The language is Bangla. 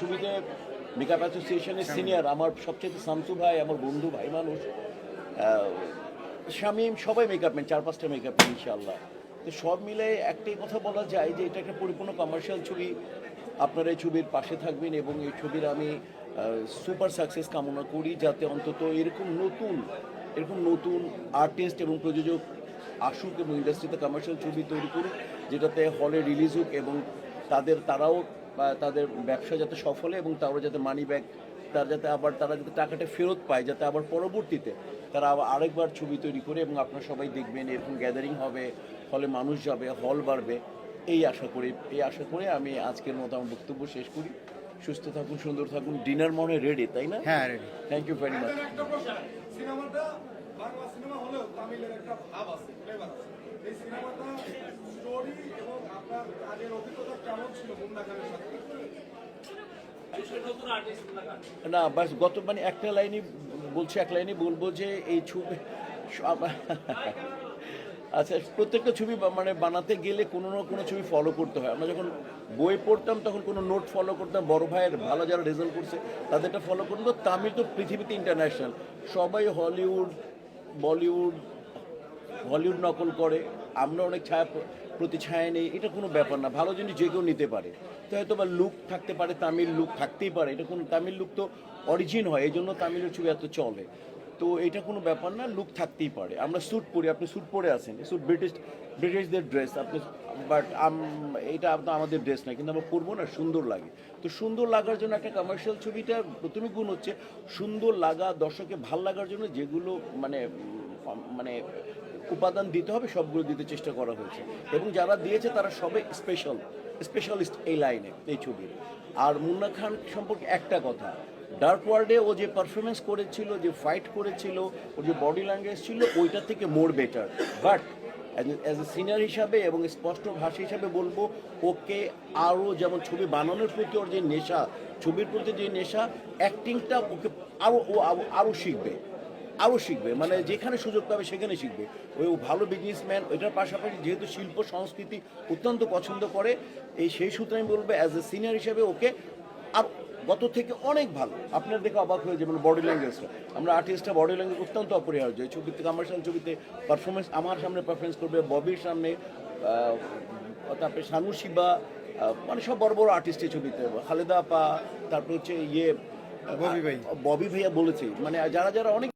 ছবিতে মেকআপ অ্যাসোসিয়েশনের সিনিয়র আমার সবচেয়ে শামসু ভাই আমার বন্ধু ভাই মানুষ। শামীম সবাই মেকআপ ম্যান চার পাঁচটা মেকআপ ম্যান ইনশাআল্লাহ। তো সব মিলে একটাই কথা বলা যায় যে এটা একটা পরিপূর্ণ কমার্শিয়াল ছবি। আপনারা এই ছবির পাশে থাকবেন এবং এই ছবির আমি সুপার সাকসেস কামনা করি যাতে অন্তত এরকম নতুন এরকম নতুন আর্টিস্ট এবং প্রযোজক আসুক এবং ইন্ডাস্ট্রিতে কমার্শিয়াল ছবি তৈরি করুক যেটাতে হলে রিলিজ হোক এবং তাদের তারাও তাদের ব্যবসা যাতে সফল হয় এবং তারাও যাতে মানি ব্যাক তার যাতে আবার তারা যাতে টাকাটা ফেরত পায় যাতে আবার পরবর্তীতে তারা আবার আরেকবার ছবি তৈরি করে এবং আপনারা সবাই দেখবেন এরকম গ্যাদারিং হবে হলে মানুষ যাবে হল বাড়বে এই আশা করি এই আশা করে আমি আজকের মতো আমার বক্তব্য শেষ করি। সুস্থ থাকুন সুন্দর থাকুন ডিনার মনে রেডি তাই না? হ্যাঁ ready thank you very much সিনেমাটা বাংলা সিনেমা হলেও তামিলের একটা ভাব আছে ফ্লেভার আছে। এই সিনেমাটা স্টোরি এবং আপনার কাজের অভিজ্ঞতা কেমন ছিল মুন্না খানের সাথে? না, বাস গত মানে একটা লাইনই বলছি, এক লাইনই বলব যে এই ছবি আচ্ছা প্রত্যেকটা ছবি মানে বানাতে গেলে কোনো না কোনো ছবি ফলো করতে হয়। আমরা যখন বই পড়তাম, তখন কোনো নোট ফলো করতাম। বড় ভাইয়ের ভালো যারা রেজাল্ট করছে, তাদেরটা ফলো করতাম। তো তামিল তো পৃথিবীতে ইন্টারন্যাশনাল সবাই হলিউড, বলিউড, হলিউড নকল করে। আমরা অনেক ছায়া প্রতি ছায়া নেই, এটা কোনো ব্যাপার না। ভালো জিনিস যে কেউ নিতে পারে। তো হয়তো বা লুক থাকতে পারে, তামিল লুক থাকতেই পারে। এটা কোনো তামিল লুক তো অরিজিন হয়, এই জন্য তামিলের ছবি এত চলে। তো এটা কোনো ব্যাপার না, লুক থাকতেই পারে। আমরা স্যুট পরি, আপনি স্যুট পরে আসেন স্যুট ব্রিটিশ, ব্রিটিশদের ড্রেস, আপনি বাট এটা আপনার আমাদের ড্রেস না, কিন্তু আমরা পরবো না, সুন্দর লাগে। তো সুন্দর লাগার জন্য একটা কমার্শিয়াল ছবিটা প্রথমে গুণ হচ্ছে, সুন্দর লাগা দর্শকে ভালো লাগার জন্য যেগুলো মানে মানে উপাদান দিতে হবে, সবগুলো দিতে চেষ্টা করা হয়েছে। এবং যারা দিয়েছে, তারা সবে স্পেশাল স্পেশালিস্ট এই লাইনে, এই ছবির। আর মুন্না খান সম্পর্কে একটা কথা ডার্ক ওয়ার্ল্ডে ও যে পারফরমেন্স করেছিল, যে ফাইট করেছিল, ওর যে বডি ল্যাঙ্গুয়েজ ছিল, ওইটা থেকে more better but as a senior হিসাবে এবং স্পষ্ট ভাষা হিসাবে বলব, ওকে আরও যেমন ছবি বানানোর প্রতি ওর যে নেশা, ছবির প্রতি যে নেশা অ্যাক্টিংটা ওকে আরও, ও আরও শিখবে। আরও শিখবে মানে যেখানে সুযোগ পাবে সেখানে শিখবে। ওই ও ভালো বিজনেসম্যান ওইটার পাশাপাশি যেহেতু শিল্প সংস্কৃতি অত্যন্ত পছন্দ করে এই সেই সূত্রে আমি বলব অ্যাজ এ সিনিয়র হিসেবে ওকে আর গত থেকে অনেক ভালো। আপনার দেখে অবাক হয়ে যাবেন বডি ল্যাঙ্গুয়েজটা আমরা আর্টিস্টটা বডি ল্যাঙ্গুয়েজ অত্যন্ত অপরিহার্য। এই ছবিতে কমার্শিয়াল ছবিতে পারফরমেন্স আমার সামনে পারফরমেন্স করবে ববির সামনে তারপরে শানু শিবা মানে সব বড় বড় আর্টিস্ট এই ছবিতে। খালেদা আপা তারপর হচ্ছে ইয়ে ববি ভাই। ববি ভাইয়া বলেছে মানে যারা যারা অনেক